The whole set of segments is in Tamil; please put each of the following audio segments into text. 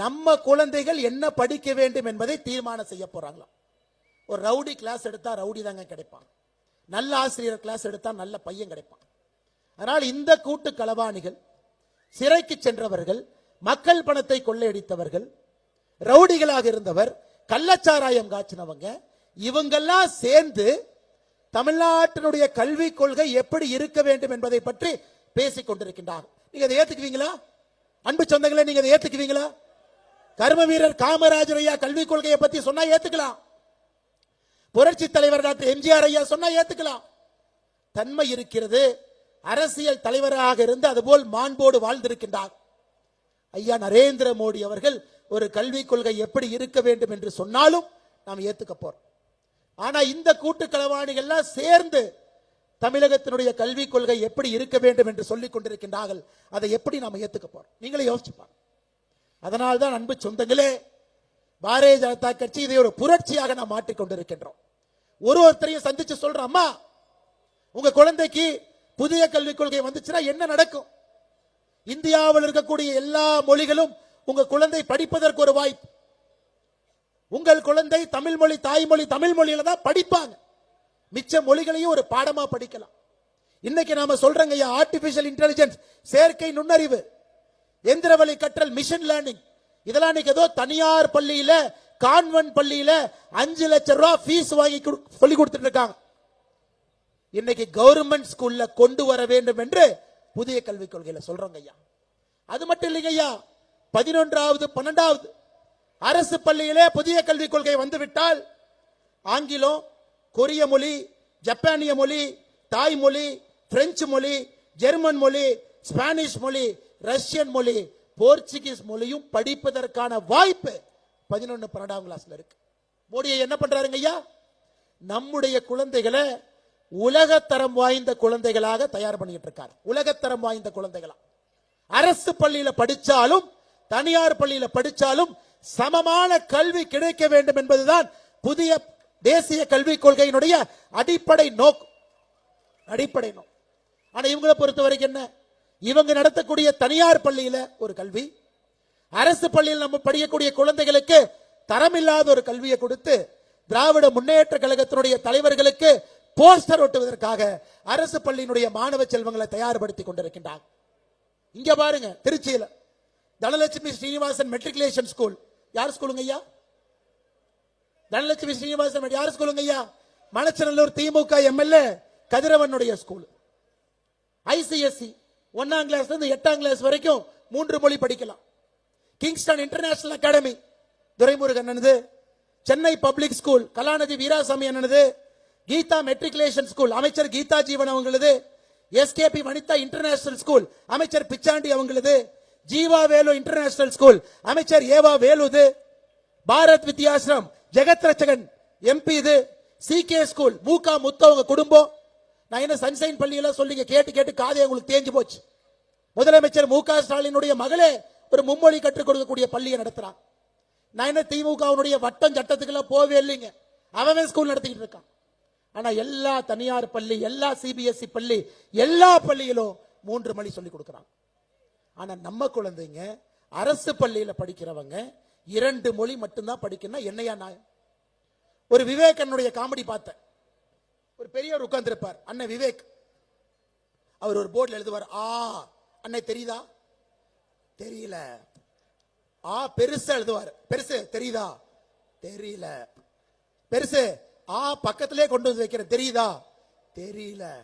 நம்ம குழந்தைகள் என்ன படிக்க வேண்டும் என்பதை தீர்மானம் செய்ய போறாங்களாம் ஒரு ரவுடி கிளாஸ் எடுத்தா ரவுடி தாங்க கிடைப்பான். நல்ல ஆசிரியர் கிளாஸ் எடுத்தா நல்ல பையன் கிடைப்பான். அதனால் இந்த கூட்டு களவாணிகள் சிறைக்கு சென்றவர்கள் மக்கள் பணத்தை கொள்ளையடித்தவர்கள் ரவுடிகளாக இருந்தவர் கள்ளச்சாராயம் காய்ச்சினவங்க இவங்கெல்லாம் சேர்ந்து தமிழ்நாட்டினுடைய கல்விக் கொள்கை எப்படி இருக்க வேண்டும் என்பதை பற்றி பேசிக் கொண்டிருக்கின்றார்கள். நீங்க அதை ஏத்துக்குவீங்களா? அன்பு சொந்தங்களே நீங்க அதை ஏத்துக்குவீங்களா? கர்ம வீரர் காமராஜர் ஐயா கல்விக் கொள்கையை பத்தி சொன்னா ஏத்துக்கலாம். புரட்சி தலைவர் டாக்டர் எம்ஜிஆர் ஐயா சொன்னா ஏத்துக்கலாம். தன்மை இருக்கிறது அரசியல் தலைவராக இருந்து அதுபோல் மாண்போடு வாழ்ந்திருக்கின்றார். ஐயா நரேந்திர மோடி அவர்கள் ஒரு கல்விக் கொள்கை எப்படி இருக்க வேண்டும் என்று சொன்னாலும் நாம் ஏத்துக்க போறோம். ஆனா இந்த கூட்டு களவாணிகள்லாம் சேர்ந்து தமிழகத்தினுடைய கல்விக் கொள்கை எப்படி இருக்க வேண்டும் என்று சொல்லிக் கொண்டிருக்கின்றார்கள் அதை எப்படி நாம் ஏத்துக்க போறோம்? நீங்களே யோசிச்சு பாருங்க. அதனால்தான் அன்பு சொந்தங்களே பாரதிய ஜனதா கட்சி இதை ஒரு புரட்சியாக நாம் மாற்றிக்கொண்டிருக்கின்றோம். ஒரு ஒருத்தரையும் சந்திச்சு சொல்ற அம்மா உங்க குழந்தைக்கு புதிய கல்விக் கொள்கை வந்துச்சுன்னா என்ன நடக்கும்? இந்தியாவில் இருக்கக்கூடிய எல்லா மொழிகளும் உங்க குழந்தை படிப்பதற்கு ஒரு வாய்ப்பு. உங்கள் குழந்தை தமிழ் மொழி தாய்மொழி தமிழ் மொழியில தான் படிப்பாங்க. மிச்ச மொழிகளையும் ஒரு பாடமா படிக்கலாம். இன்னைக்கு நாம சொல்றங்க ஐயா ஆர்டிபிஷியல் இன்டெலிஜென்ஸ் செயற்கை நுண்ணறிவு. எந்திரவழி கற்றல் மிஷின் லேர்னிங் இதெல்லாம் இன்னைக்கு ஏதோ தனியார் பள்ளியில கான்வென்ட் பள்ளியில அஞ்சு லட்சம் ரூபாய் ஃபீஸ் வாங்கி கொடு- சொல்லி கொடுத்துட்டு இருக்காங்க. இன்னைக்கு கவர்மெண்ட் ஸ்கூல்ல கொண்டு வர வேண்டும் என்று புதிய கல்விக் கொள்கையில சொல்றோங்க ஐயா. அது மட்டும் இல்லைங்க ஐயா. பதினொன்றாவது பன்னெண்டாவது. அரசு பள்ளியிலே புதிய கல்விக் கொள்கை வந்துவிட்டால் ஆங்கிலம் கொரிய மொழி ஜப்பானிய மொழி தாய்மொழி பிரெஞ்சு மொழி ஜெர்மன் மொழி ஸ்பானிஷ் மொழி ரஷ்யன் மொழி போர்ச்சுகீஸ் மொழியும் படிப்பதற்கான வாய்ப்பு பதினொன்னு பன்னெண்டாம் கிளாஸ்ல இருக்கு. மோடியை என்ன பண்றாருங்க ஐயா? நம்முடைய குழந்தைகளை உலகத்தரம் வாய்ந்த குழந்தைகளாக தயார் பண்ணிட்டு இருக்காரு. உலகத்தரம் வாய்ந்த குழந்தைகளா. அரசு பள்ளியில படிச்சாலும் தனியார் பள்ளியில படிச்சாலும் சமமான கல்வி கிடைக்க வேண்டும் என்பதுதான் புதிய தேசிய கல்விக் கொள்கையினுடைய அடிப்படை நோக்கம். அடிப்படை நோக்கம். ஆனா இவங்களை பொறுத்த வரைக்கும் என்ன? இவங்க நடத்தக்கூடிய தனியார் பள்ளியில ஒரு கல்வி அரசு பள்ளியில் நம்ம படிக்கக்கூடிய குழந்தைகளுக்கு தரமில்லாத ஒரு கல்வியை கொடுத்து திராவிட முன்னேற்ற கழகத்தினுடைய தலைவர்களுக்கு போஸ்டர் ஒட்டுவதற்காக அரசு பள்ளியினுடைய மாணவ செல்வங்களை தயார்படுத்தி கொண்டிருக்கின்றாங்க. இங்க பாருங்க திருச்சியில. தனலட்சுமி ஸ்ரீனிவாசன் மெட்ரிகுலேஷன் ஸ்கூல் யார் ஸ்கூலுங்க ஐயா? தனலட்சுமி ஸ்ரீனிவாசன் யார் ஸ்கூலுங்க ஐயா? மணச்சநல்லூர் திமுக எம்எல்ஏ கதிரவனுடைய ஸ்கூல் ஐசிஎஸ்சி ஒன்னாம் கிளாஸ்ல இருந்து எட்டாம் கிளாஸ் வரைக்கும் மூன்று மொழி படிக்கலாம். கிங்ஸ்டன் இன்டர்நேஷனல் அகாடமி துரைமுருகன் அண்ணனது சென்னை பப்ளிக் ஸ்கூல் கலாநிதி வீராசாமி என்னது? கீதா மெட்ரிகுலேஷன் ஸ்கூல் அமைச்சர் கீதா ஜீவன் அவங்களது. எஸ்கேபி வனிதா இன்டர்நேஷனல் ஸ்கூல் அமைச்சர் பிச்சாண்டி அவங்களது. ஜீவா வேலு இன்டர்நேஷனல் ஸ்கூல் அமைச்சர் ஏவா வேலுது. பாரத் வித்யாசிரம் ஜெகத் ரச்சகன் எம்பி இது. சிகே ஸ்கூல் மூகா முத்தவங்க குடும்பம். நான் என்ன சன்சைன் பள்ளியெல்லாம் சொல்லிங்க கேட்டு கேட்டு காதே உங்களுக்கு தேஞ்சு போச்சு. முதலமைச்சர் மு க ஸ்டாலினுடைய மகளே ஒரு மும்மொழி கற்றுக் கொடுக்கக்கூடிய பள்ளியை நடத்துறான். நான் என்ன திமுகவுடைய வட்டம் சட்டத்துக்கெல்லாம் போவே இல்லைங்க. அவன் ஸ்கூல் நடத்திக்கிட்டு இருக்கான். ஆனா எல்லா தனியார் பள்ளி எல்லா சிபிஎஸ்இ பள்ளி எல்லா பள்ளியிலும் மூன்று மொழி சொல்லி கொடுக்குறான். ஆனா நம்ம குழந்தைங்க அரசு பள்ளியில படிக்கிறவங்க இரண்டு மொழி மட்டும்தான் படிக்கணும் என்னையா நான் ஒரு விவேகனுடைய காமெடி பார்த்தேன். ஒரு பெரியவர் உட்கார்ந்துருப்பார் அண்ணன் விவேக். அவர் ஒரு போர்டில் எழுதுவார் ஆ. அன்னை தெரியுதா? தெரியல. ஆ பெருசா எழுதுவார். பெருசு தெரியுதா? தெரியல. பெருசு ஆ பக்கத்திலே கொண்டு வந்து வைக்கிறேன் தெரியுதா? தெரியல.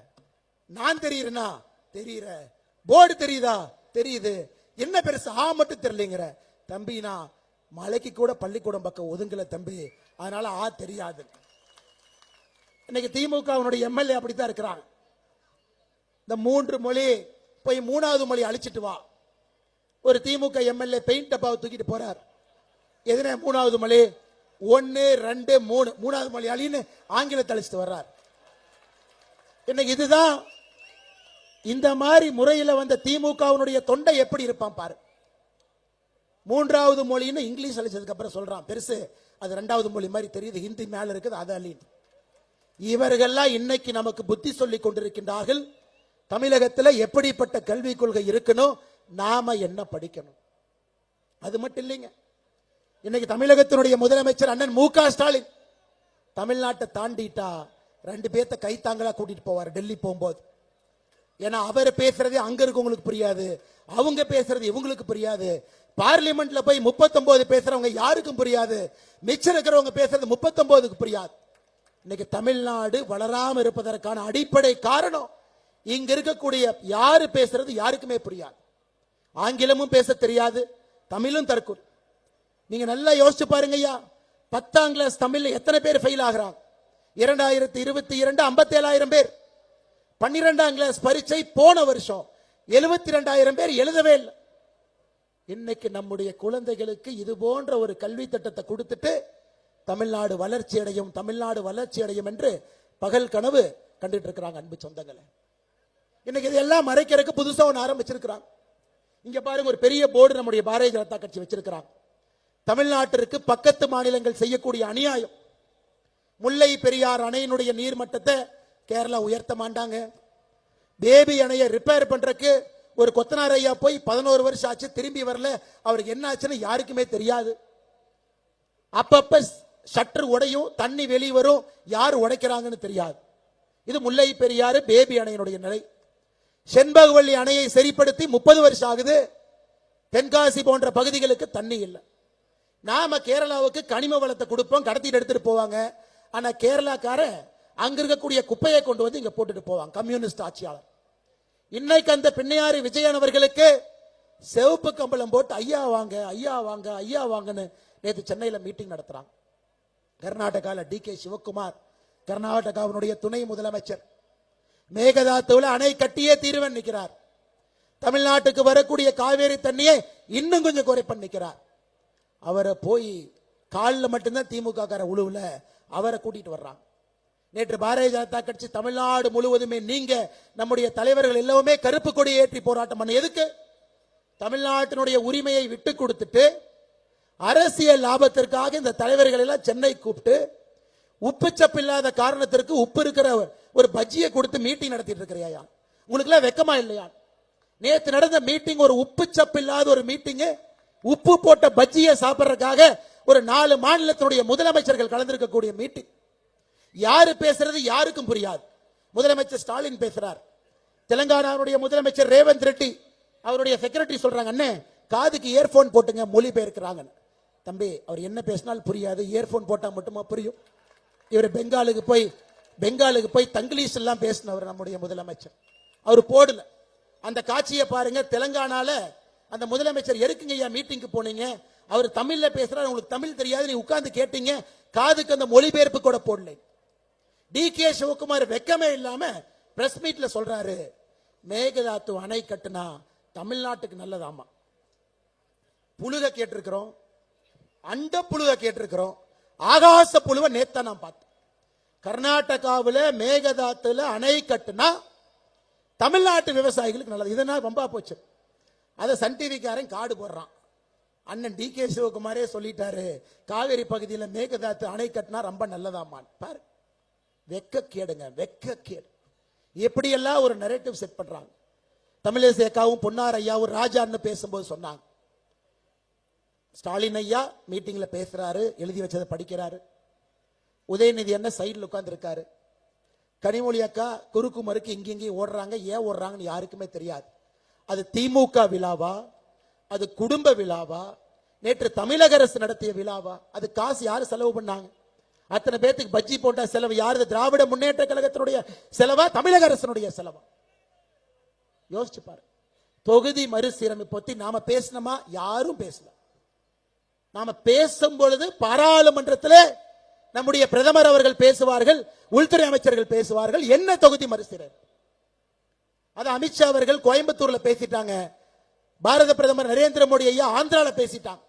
நான் தெரியுறேனா? தெரியற. போர்டு தெரியுதா? தெரியுது. என்ன பெருசு ஆ மட்டும் தெரியலங்கிற. தம்பி நான் மலைக்கு கூட பள்ளிக்கூடம் பக்கம் ஒதுங்கல தம்பி. அதனால ஆ தெரியாது. இன்னைக்கு திமுகவினுடைய எம்எல்ஏ அப்படித்தான் இருக்கிறாங்க. இந்த மூன்று மொழி போய் மூணாவது மொழி அழிச்சிட்டு வா. ஒரு திமுக எம்எல்ஏ பெயிண்ட் டப்பாவை தூக்கிட்டு போறார். எதுனா மூணாவது மொழி? ஒன்று ரெண்டு மூணு. மூணாவது மொழி அழின்னு ஆங்கிலத்தை அழிச்சிட்டு வர்றார். இன்னைக்கு இதுதான் இந்த மாதிரி முறையில் வந்த திமுகவினுடைய தொண்டை எப்படி இருப்பான் பாரு. மூன்றாவது மொழின்னு இங்கிலீஷ் அழிச்சதுக்கு அப்புறம் சொல்றான். பெருசு அது ரெண்டாவது மொழி மாதிரி தெரியுது. ஹிந்தி மேல இருக்குது அது அழின்னு இவர்கள்லாம் இன்னைக்கு நமக்கு புத்தி சொல்லி கொண்டிருக்கின்றார்கள். தமிழகத்தில் எப்படிப்பட்ட கல்விக் கொள்கை இருக்கணும்? நாம என்ன படிக்கணும்? அது மட்டும் இல்லைங்க. இன்னைக்கு தமிழகத்தினுடைய முதலமைச்சர் அண்ணன் மு க ஸ்டாலின் தமிழ்நாட்டை தாண்டிட்டா ரெண்டு பேர்த்த கைத்தாங்களா கூட்டிட்டு போவார் டெல்லி போகும்போது. ஏன்னா அவர் பேசுறது அங்க இருக்கவங்களுக்கு புரியாது அவங்க பேசுறது இவங்களுக்கு புரியாது. பார்லிமெண்ட்ல போய் 39 பேசுறவங்க யாருக்கும் புரியாது மிச்சம் இருக்கிறவங்க பேசுறது 39க்கு புரியாது. இன்னைக்கு தமிழ்நாடு வளராமல் இருப்பதற்கான அடிப்படை காரணம் இங்க இருக்கக்கூடிய யாரு பேசுறது யாருக்குமே புரியாது. ஆங்கிலமும் பேச தெரியாது தமிழும் தற்கொலை. நீங்க நல்லா யோசிச்சு பாருங்க ஐயா பத்தாம் கிளாஸ் தமிழ்ல எத்தனை பேர் ஃபெயில் ஆகிறாங்க? இரண்டாயிரத்தி இருபத்தி இரண்டு ஐம்பத்தேழாயிரம் பேர். பன்னிரெண்டாம் கிளாஸ் பரீட்சை போன வருஷம் எழுபத்தி ரெண்டாயிரம் பேர் எழுதவே இல்லை. இன்னைக்கு நம்முடைய குழந்தைகளுக்கு இது போன்ற ஒரு கல்வி திட்டத்தை கொடுத்துட்டு தமிழ்நாடு வளர்ச்சி அடையும் தமிழ்நாடு வளர்ச்சி அடையும் என்று பகல் கனவு கண்டுட்டு இருக்கிறாங்க அன்பு சொந்தங்களை. இன்னைக்கு இதெல்லாம் மறைக்கிறதுக்கு புதுசாக ஒன்று ஆரம்பிச்சிருக்கிறாங்க. இங்க பாருங்க ஒரு பெரிய போர்டு நம்முடைய பாரதிய ஜனதா கட்சி வச்சிருக்கிறாங்க. தமிழ்நாட்டிற்கு பக்கத்து மாநிலங்கள் செய்யக்கூடிய அநியாயம். முல்லை பெரியார் அணையினுடைய நீர்மட்டத்தை கேரளா உயர்த்த மாட்டாங்க. பேபி அணையை ரிப்பேர் பண்றதுக்கு ஒரு கொத்தனார் ஐயா போய் பதினோரு வருஷம் ஆச்சு திரும்பி வரல. அவருக்கு என்ன ஆச்சுன்னு யாருக்குமே தெரியாது. அப்பப்ப சற்று உடையும் தண்ணி வெளியே வரும் யார் உடைக்கிறாங்கன்னு தெரியாது. இது முல்லை பெரியாறு பேபி அணையினுடைய நிலை. செண்பகவல்லி அணையை சரிப்படுத்தி முப்பது வருஷம் ஆகுது. தென்காசி போன்ற பகுதிகளுக்கு தண்ணி இல்லை. நாம கேரளாவுக்கு கனிம வளத்தை கொடுப்போம் கடத்திட்டு எடுத்துட்டு போவாங்க. ஆனா கேரளாக்காரன் அங்க இருக்கக்கூடிய குப்பையை கொண்டு வந்து இங்க போட்டுட்டு போவாங்க கம்யூனிஸ்ட் ஆட்சியாளர். இன்னைக்கு அந்த பின்னையாறு விஜயன் அவர்களுக்கு சிவப்பு கம்பளம் போட்டு ஐயா வாங்க ஐயா வாங்க ஐயா வாங்கன்னு நேற்று சென்னையில் மீட்டிங் நடத்துறாங்க. கர்நாடகாவில் டி கே சிவகுமார் கர்நாடகாவினுடைய துணை முதலமைச்சர். மேகதாத்துவில் அணை கட்டியே தீர்வன் நிற்கிறார் தமிழ்நாட்டுக்கு வரக்கூடிய காவேரி தண்ணியை இன்னும் கொஞ்சம் குறைப்பன் நிற்கிறார் அவரை போய் காலில் மட்டும்தான் திமுக கார உழுவுல அவரை கூட்டிட்டு வர்றாங்க நேற்று பாரதிய ஜனதா கட்சி தமிழ்நாடு முழுவதுமே நீங்க நம்முடைய தலைவர்கள் எல்லாமே கருப்பு கொடி ஏற்றி போராட்டம் பண்ண எதுக்கு? தமிழ்நாட்டினுடைய உரிமையை விட்டு கொடுத்துட்டு அரசியல் லாபத்திற்காக இந்த தலைவர்கள் எல்லாம் சென்னை கூப்பிட்டு உப்புச்சப்பு இல்லாத காரணத்திற்கு உப்பு இருக்கிற ஒரு பஜ்ஜியை கொடுத்து மீட்டிங் நடத்திட்டு இருக்கிறையா உங்களுக்கு எல்லாம் வெக்கமா இல்லையா? நேத்து நடந்த மீட்டிங் ஒரு உப்பு சப்பு இல்லாத ஒரு மீட்டிங் உப்பு போட்ட பஜ்ஜியை சாப்பிட்றதுக்காக ஒரு நாலு மாநிலத்தினுடைய முதலமைச்சர்கள் கலந்திருக்கக்கூடிய மீட்டிங் யாரு பேசுறது யாருக்கும் புரியாது. முதலமைச்சர் ஸ்டாலின் பேசுறார். தெலங்கானாவுடைய முதலமைச்சர் ரேவந்த் ரெட்டி அவருடைய செக்ரட்டரி சொல்றாங்க அண்ணே காதுக்கு இயர்போன் போட்டுங்க மொழி பெயர்க்கிறாங்க தம்பி அவர் என்ன பேசினாலும் புரியாது. இயர்ஃபோன் போட்டால் மட்டுமா புரியும்? இவர் பெங்காலுக்கு போய் பெங்காலுக்கு போய் தங்கிலீஷ் எல்லாம் பேசினவர் நம்முடைய முதலமைச்சர். அவர் போடல. அந்த காட்சியை பாருங்க தெலங்கானால அந்த முதலமைச்சர் எருக்குங்க ஐயா மீட்டிங்க்கு போனீங்க? அவர் தமிழ்ல பேசுறாரு உங்களுக்கு தமிழ் தெரியாது நீ உட்கார்ந்து கேட்டீங்க. காதுக்கு அந்த மொழிபெயர்ப்பு கூட போடலை. டி கே சிவகுமார் வெக்கமே இல்லாம பிரஸ் மீட்ல சொல்றாரு மேகதாத்து அணை கட்டுனா தமிழ்நாட்டுக்கு நல்லதாமா? புழுக கேட்டிருக்கிறோம். அண்ட புழுவை கேட்டிருக்கிறோம். ஆகாச புழுவை நேத்த நான் பார்த்தேன். கர்நாடகாவில் மேகதாத்துல அணை கட்டுனா தமிழ்நாட்டு விவசாயிகளுக்கு நல்லது. இதனால் ரொம்ப போச்சு? அதை சன் டிவிக்காரன் காடு போடுறான். அண்ணன் டி கே சிவகுமாரே சொல்லிட்டாரு காவேரி பகுதியில் மேகதாத்து அணை கட்டினா ரொம்ப நல்லதாமான். பாரு. வெக்க கேடுங்க வெக்க கேடு எப்படியெல்லாம் ஒரு நரேட்டிவ் செட் பண்றாங்க. தமிழிசை அக்காவும் பொன்னார் ஐயாவும் ராஜான்னு பேசும்போது சொன்னாங்க. ஸ்டாலின் ஐயா மீட்டிங்கில் பேசுகிறாரு எழுதி வச்சதை படிக்கிறாரு. உதயநிதி என்ன சைடில் உட்காந்துருக்காரு கனிமொழி அக்கா குறுக்கு மறுக்கு இங்கெங்கேயும் ஓடுறாங்க ஏன் ஓடுறாங்கன்னு யாருக்குமே தெரியாது. அது திமுக விழாவா? அது குடும்ப விழாவா? நேற்று தமிழக அரசு நடத்திய விழாவா? அது காசு யார் செலவு பண்ணாங்க? அத்தனை பேர்த்துக்கு பஜ்ஜி போட்ட செலவு யாரு திராவிட முன்னேற்ற கழகத்தினுடைய செலவா? தமிழக அரசனுடைய செலவா? யோசிச்சு பாரு தொகுதி மறுசீரமைப்பு பத்தி நாம பேசணுமா? யாரும் பேசலாம் நாம பேசும் பொழுது பாராளுமன்றத்தில் நம்முடைய பிரதமர் அவர்கள் பேசுவார்கள் உள்துறை அமைச்சர்கள் பேசுவார்கள். என்ன தொகுதி மறுசீரர் அது அமித்ஷா அவர்கள் கோயம்புத்தூர்ல பேசிட்டாங்க. பாரத பிரதமர் நரேந்திர மோடி ஐயா ஆந்திரால பேசிட்டாங்க.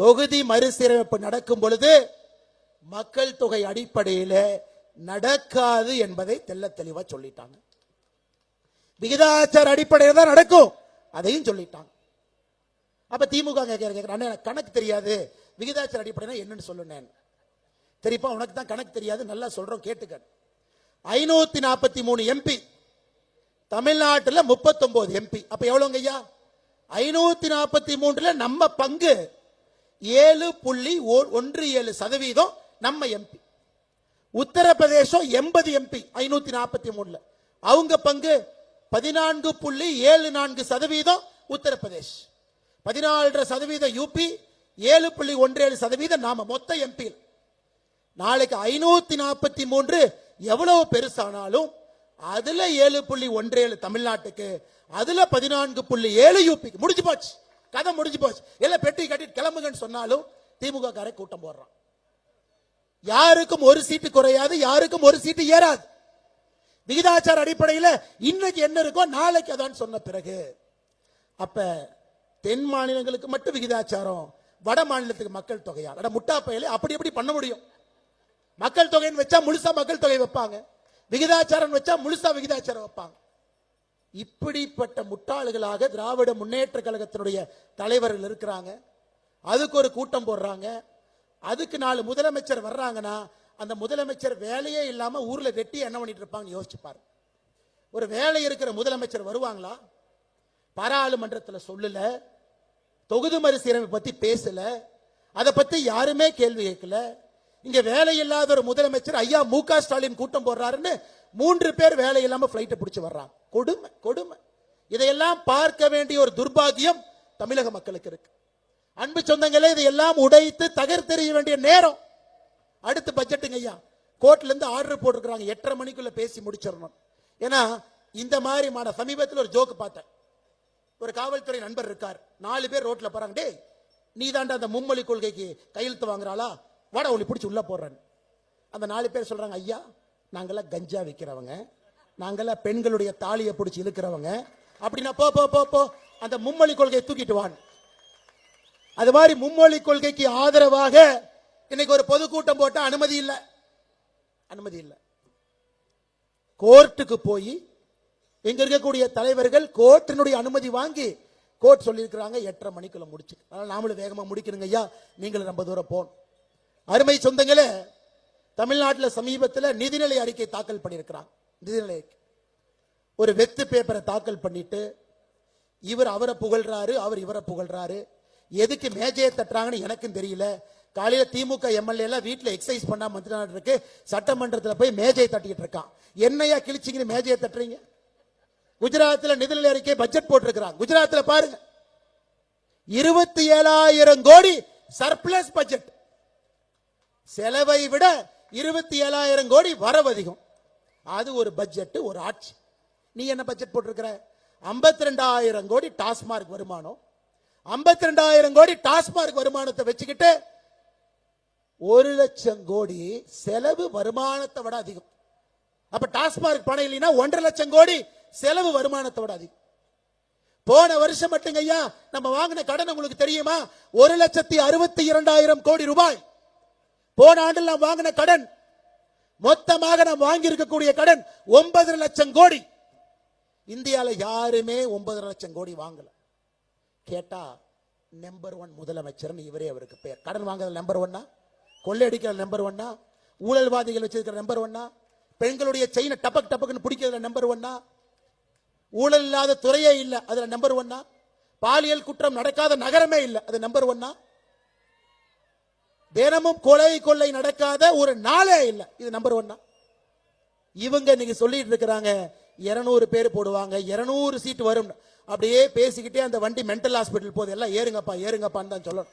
தொகுதி மறுசீரமைப்பு நடக்கும் பொழுது மக்கள் தொகை அடிப்படையில் நடக்காது என்பதை தெல்ல தெளிவா சொல்லிட்டாங்க. விகிதாச்சார அடிப்படையில் தான் நடக்கும். அதையும் சொல்லிட்டாங்க. அப்ப திமுக கேட்கிற கேட்கிற எனக்கு கணக்கு தெரியாது. விகிதாச்சார அடிப்படைனா என்னன்னு சொல்லுனேன் சரிப்பா உனக்கு தான் கணக்கு தெரியாது. நல்லா சொல்றோம் கேட்டுக்க. ஐநூத்தி நாற்பத்தி மூணு எம்பி. தமிழ்நாட்டில் முப்பத்தொன்பது எம்பி. அப்ப எவ்வளோங்க ஐயா? ஐநூத்தி நாற்பத்தி மூன்றுல நம்ம பங்கு ஏழு புள்ளி ஒன்று ஏழு சதவீதம் நம்ம எம்பி. உத்தரப்பிரதேசம் எண்பது எம்பி ஐநூத்தி நாற்பத்தி மூணுல. அவங்க பங்கு பதினான்கு புள்ளி ஏழு நான்கு சதவீதம் உத்தரப்பிரதேஷ். பதினாலரை சதவீதம் யூபி ஏழு புள்ளி ஒன்று ஏழு சதவீதம் நாம மொத்த எம்பி நாளைக்கு ஐநூத்தி நாற்பத்தி மூன்று எவ்வளவு பெருசானாலும் அதுல ஏழு புள்ளி ஒன்று ஏழு தமிழ்நாட்டுக்கு அதுல பதினான்கு புள்ளி ஏழு யூபிக்கு முடிஞ்சு போச்சு. கதை முடிஞ்சு போச்சு. எல்லாம் பெட்டி கட்டிட்டு கிளம்புங்கன்னு சொன்னாலும் திமுக காரை கூட்டம் போடுறான். யாருக்கும் ஒரு சீட்டு குறையாது யாருக்கும் ஒரு சீட்டு ஏறாது. விகிதாச்சார அடிப்படையில் இன்னைக்கு என்ன இருக்கோ நாளைக்கு அதான் சொன்ன பிறகு அப்ப தென் மாநிலங்களுக்கு மட்டும் விகிதாச்சாரம். வட மாநிலத்துக்கு மக்கள் தொகையா? அட முட்டா பயலே அப்படி எப்படி பண்ண முடியும்? மக்கள் தொகைன்னு வச்சா முழுசா மக்கள் தொகை வைப்பாங்க. விகிதாச்சாரம் வச்சா முழுசா விகிதாச்சாரம் வைப்பாங்க. இப்படிப்பட்ட முட்டாள்களாக திராவிட முன்னேற்ற கழகத்தினுடைய தலைவர்கள் இருக்கிறாங்க. அதுக்கு ஒரு கூட்டம் போடுறாங்க. அதுக்கு நாலு முதலமைச்சர் வர்றாங்கன்னா அந்த முதலமைச்சர் வேலையே இல்லாம ஊர்ல வெட்டி என்ன பண்ணிட்டு இருப்பாங்க யோசிச்சு ஒரு வேலை இருக்கிற முதலமைச்சர் வருவாங்களா? பாராளுமன்றத்தில் சொல்லல தொகுதி மறுசீரமைப்பு பத்தி பேசல அதை பத்தி யாருமே கேள்வி கேட்கல. இங்க வேலை இல்லாத ஒரு முதலமைச்சர் ஐயா மு க ஸ்டாலின் கூட்டம் போடுறாருன்னு மூன்று பேர் வேலை இல்லாம பிளைட்டை பிடிச்சு வர்றாங்க கொடுமை கொடுமை. இதையெல்லாம் பார்க்க வேண்டிய ஒரு துர்பாகியம் தமிழக மக்களுக்கு இருக்கு. அன்பு சொந்தங்களே இதையெல்லாம் உடைத்து தகர்த்தெறிய வேண்டிய நேரம். அடுத்து பட்ஜெட்டுங்க ஐயா. கோர்ட்ல இருந்து ஆர்டர் போட்டிருக்காங்க எட்டரை மணிக்குள்ள பேசி முடிச்சிடணும். ஏன்னா இந்த மாதிரி மான சமீபத்தில் ஒரு ஜோக்கு பார்த்தேன். ஒரு காவல்துறை நண்பர் இருக்கார். நாலு பேர் ரோட்ல போறாங்க. டே நீ தாண்டா அந்த மும்மொழி கொள்கைக்கு கையெழுத்து வாங்குறாளா? வாடா உன்னை பிடிச்சி உள்ள போடுறேன் அந்த நாலு பேர் சொல்றாங்க ஐயா நாங்களாம் கஞ்சா விற்கிறவங்க நாங்களாம் பெண்களுடைய தாலியை பிடிச்சி இழுக்கிறவங்க. அப்படின்னா போ போ போ போ. அந்த மும்மொழி கொள்கையை தூக்கிட்டு வான் அது மாதிரி மும்மொழி கொள்கைக்கு ஆதரவாக இன்னைக்கு ஒரு பொதுக்கூட்டம் போட்டால் அனுமதி இல்லை. அனுமதி இல்லை. கோர்ட்டுக்கு போய் இங்க இருக்கக்கூடிய தலைவர்கள் கோர்ட்டினுடைய அனுமதி வாங்கி கோர்ட் சொல்லியிருக்கிறாங்க எட்டரை மணிக்குள்ள முடிச்சு. அதனால நாமளும் வேகமா முடிக்கணுங்க ஐயா. நீங்களும் ரொம்ப தூரம் போகணும் அருமை சொந்தங்களே தமிழ்நாட்டில் சமீபத்தில் நிதிநிலை அறிக்கை தாக்கல் பண்ணியிருக்கிறாங்க. நிதிநிலை ஒரு வெத்து பேப்பரை தாக்கல் பண்ணிட்டு இவர் அவரை புகழ்றாரு அவர் இவரை புகழ்றாரு. எதுக்கு மேஜையை தட்டுறாங்கன்னு எனக்கும் தெரியல. காலையில் திமுக எம்எல்ஏ எல்லாம் வீட்டில் எக்ஸசைஸ் பண்ணாம மந்திரி இருக்கு சட்டமன்றத்தில் போய் மேஜையை தட்டிக்கிட்டு இருக்கான். என்னையா கிழிச்சிங்கன்னு மேஜையை தட்டுறீங்க? குஜராத்தில் நிதிநிலை அறிக்கை பட்ஜெட் போட்டிருக்கிறாங்க. குஜராத்தில் பாருங்க. இருபத்தி ஏழாயிரம் கோடி சர்ப்ளஸ் பட்ஜெட் செலவை விட இருபத்தி ஏழாயிரம் கோடி வரவு அதிகம். அது ஒரு பட்ஜெட் ஒரு ஆட்சி. நீ என்ன பட்ஜெட் போட்டிருக்கிற? ஐம்பத்தி ரெண்டாயிரம் கோடி டாஸ்மார்க் வருமானம். ஐம்பத்தி ரெண்டாயிரம் கோடி டாஸ்மார்க் வருமானத்தை வச்சுக்கிட்டு ஒரு லட்சம் கோடி செலவு வருமானத்தை விட அதிகம். அப்ப டாஸ்மார்க் பணம் இல்லைன்னா ஒன்றரை லட்சம் கோடி செலவு வருமானத்தை விட அதிகம் போன வருஷம் மட்டுங்க ஐயா நம்ம வாங்கின கடன் உங்களுக்கு தெரியுமா? ஒரு லட்சத்தி அறுபத்தி இரண்டாயிரம் கோடி ரூபாய். போன ஆண்டில் நாம் வாங்கின கடன் மொத்தமாக நாம் வாங்கி இருக்கக்கூடிய கடன் ஒன்பது லட்சம் கோடி. இந்தியால யாருமே ஒன்பது லட்சம் கோடி வாங்கல. கேட்டா நம்பர் ஒன் முதலமைச்சர்னு இவரே அவருக்கு பேர் கடன் வாங்குறது நம்பர் ஒன்னா கொள்ளையடிக்கிற நம்பர் ஒன்னா ஊழல்வாதிகள் வச்சிருக்கிற நம்பர் ஒன்னா பெண்களுடைய செயினை டபக் டபக்குன்னு பிடிக்கிற நம்பர் ஒன்னா ஊழல் இல்லாத துறையே இல்லை. அதில் நம்பர் ஒன்னா பாலியல் குற்றம் நடக்காத நகரமே இல்லை. அது நம்பர் ஒன்னா தினமும் கொலை கொள்ளை நடக்காத ஒரு நாளே இல்லை. இது நம்பர் ஒன்னா இவங்க இன்னைக்கு சொல்லிட்டு இருக்கிறாங்க இருநூறு பேர் போடுவாங்க இருநூறு சீட் வரும். அப்படியே பேசிக்கிட்டே அந்த வண்டி மென்டல் ஹாஸ்பிட்டல் போது எல்லாம் ஏறுங்கப்பா ஏறுங்கப்பான்னு தான் சொல்லணும்.